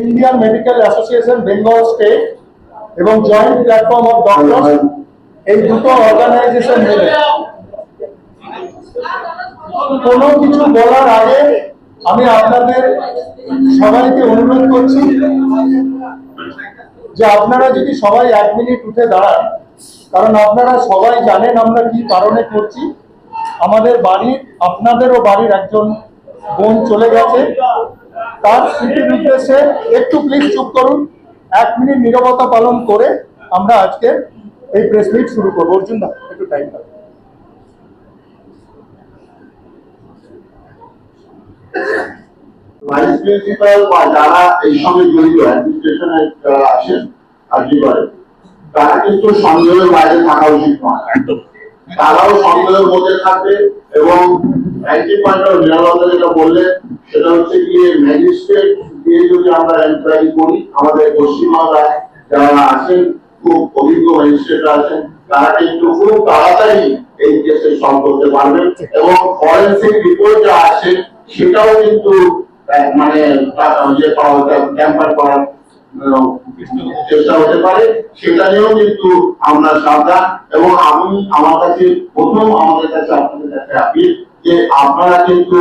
Indian medical association Bengal state এবং joint platform of doctor এই দুটো অর্গানাইজেশন মিলে। কোনো কিছু বলার আগে আমি আপনাদের সবাইকে অনুরোধ করছি যে আপনারা যদি সবাই এক মিনিট উঠে দাঁড়ান, কারণ আপনারা সবাই জানেন আমরা কি কারণে করছি। আমাদের বাড়ির, আপনাদেরও বাড়ির একজন বোন চলে গেছে। তার স্মৃতির উদ্দেশ্যে একটু প্লিজ চুপ করুন। এক মিনিট নীরবতা পালন করে আমরা আজকে এই প্রেস মিট শুরু করব। অর্জুন দা একটু টাইম দাও। ভাইস প্রিন্সিপাল বা যারা এই সঙ্গে জড়িত অ্যাডমিনিস্ট্রেশনে যারা আসেন কার্যকর করে তারা কিন্তু সন্দেহের বাইরে থাকা উচিত নয়। তারাও সন্দেহের মধ্যে থাকবে এবং যেটা সেটা হচ্ছে গিয়ে ম্যাজিস্ট্রেট দিয়ে যদি আমরা এনকোয়ারি করি, আমাদের যারা আছেন, খুব অভিজ্ঞ ম্যাজিস্ট্রেট আছেন, তারা কিন্তু খুব তাড়াতাড়ি এই কেসে করতে পারবেন এবং ফরেন্সিক রিপোর্ট যা আসে সেটাও কিন্তু মানে তা- ইয়ে পাওয়া ট্যাম্পার করার চেষ্টা হতে পারে সেটা নিয়েও কিন্তু আমরা সাবধান। এবং আমি আমার কাছে প্রথম আমাদের কাছে আপনাদের কাছে আপিল যে আপনারা কিন্তু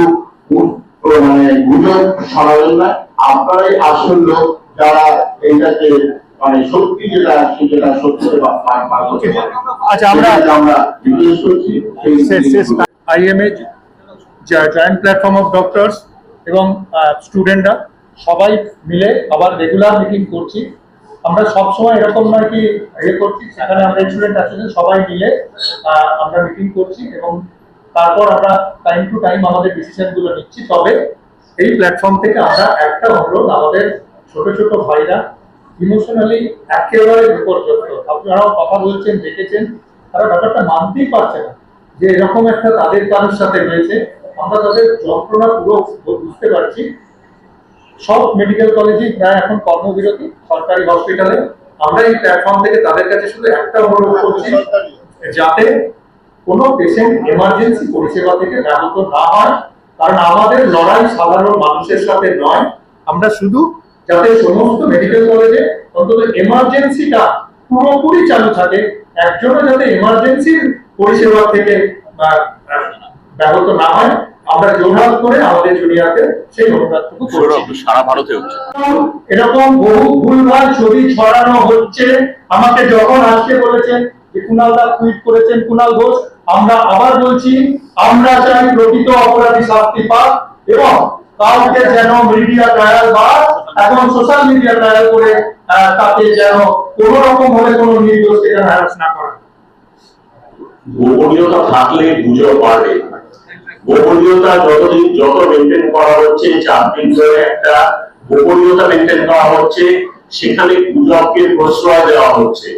মানে গুজব ছড়াবেন না। আপনারাই আসল লোক যারা এইটাকে মানে সত্যি যেটা সেটা আচ্ছা, আমরা- আমরা রিকোয়েস্ট করছি IMA Joint Platform of Doctors এবং স্টুডেন্টরা সবাই মিলে আবার রেগুলার মিটিং করছি। আমরা সবসময় এরকম নয় কি ইয়ে করছি, সেখানে আমরা স্টুডেন্ট আছেন সবাই মিলে আমরা মিটিং করছি এবং তারপর আমরা টাইম টু টাইম আমাদের ডিসিশনগুলো নিচ্ছি। তবে এই প্ল্যাটফর্ম থেকে আমরা একটা অনুরোধ আমাদের ছোট ছোট ভাইরা ইমোশনালি একেবারে বিপর্যস্ত। আপনারাও কথা বলছেন, দেখেছেন, তারা ব্যাপারটা মানতেই পারছে না যে এরকম একটা তাদের কারোর সাথে রয়েছে আমরা তাদের যন্ত্রণা পুরো বুঝতে পারছি। সব মেডিকেল কলেজেই প্রায় এখন কর্মবিরতি, সরকারি হসপিটালে আমরা এই প্ল্যাটফর্ম থেকে তাদের কাছে শুধু একটা অনুরোধ করছি, যাতে কোনো পেশেন্ট এমার্জেন্সি পরিষেবা থেকে ব্যাহত না হয়। কারণ আমাদের লড়াই সাধারণ মানুষের সাথে নয়। আমরা শুধু যাতে সমস্ত মেডিকেল কলেজে অন্তত এমার্জেন্সিটা পুরোপুরি চালু থাকে, একজনও যাতে এমার্জেন্সির পরিষেবা থেকে ব্যাহত না হয়। আমরা জোরহাত করে আমাদের জুনিয়রকে সেই অনুরোধটুকু সারা ভারতে হচ্ছে। এরকম বহু ভুলভাল ছবি ছড়ানো হচ্ছে। আমাকে যখন আজকে বলেছেন যে কুণাল দা টুইট করেছেন কুণাল ঘোষ আমরা আবার বলছি আমরা চাই প্রকৃত অপরাধী শাস্তি পাক এবং কাউকে যেন মিডিয়া ট্রায়াল বা এখন সোশ্যাল মিডিয়া ট্রায়াল করে তাকে যেন কোন রকম ভাবে কোনো নির্দোষকে যেন হ্যারাস না করা। গোপনীয়তা থাকলে গুজব বাড়বে গোপনীয়তা যতদিন যত মেনটেন করা হচ্ছে, চার দিন ধরে একটা গোপনীয়তা মেনটেন করা হচ্ছে, সেখানে গুজবকে প্রশ্রয় দেওয়া হচ্ছে।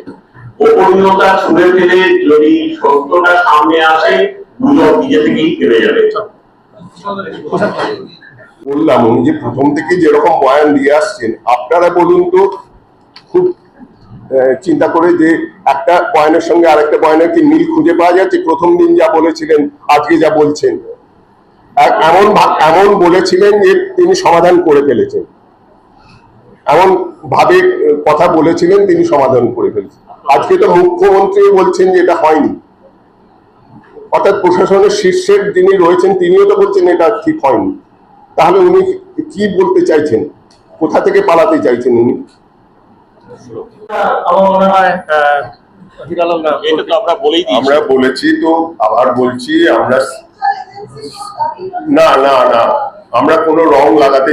গোপনীয়তা ছুঁড়ে ফেলে যদি সত্যটা সামনে আসে, গুজব নিজে থেকেই কেড়ে যাবে। বললাম, উনি যে প্রথম থেকে যেরকম বয়ান দিয়ে আসছেন, আপনারা বলুন তো, খুব চিন্তা করে যে একটা বয়ানের সঙ্গে আরেকটা বয়ানের কি মিল খুঁজে পাওয়া যাচ্ছে প্রথম দিন যা বলেছিলেন, আজকে যা বলছেন। এমন এমন বলেছিলেন যে তিনি সমাধান করে ফেলেছেন। এমন ভাবে কথা বলেছিলেন, তিনি সমাধান করে ফেলেছেন। আজকে তো মুখ্যমন্ত্রী বলছেন যে এটা হয়নি। অর্থাৎ প্রশাসনের শীর্ষের যিনি রয়েছেন, তিনিও তো বলছেন এটা ঠিক হয়নি। তাহলে উনি কি বলতে চাইছেন? কোথা থেকে পালাতে চাইছেন উনি? আমার মনে হয় আহ, এটা তো আমরা বলেই আমরা বলেছি তো আবার বলছি আমরা না না না আমরা কোনো রং লাগাতে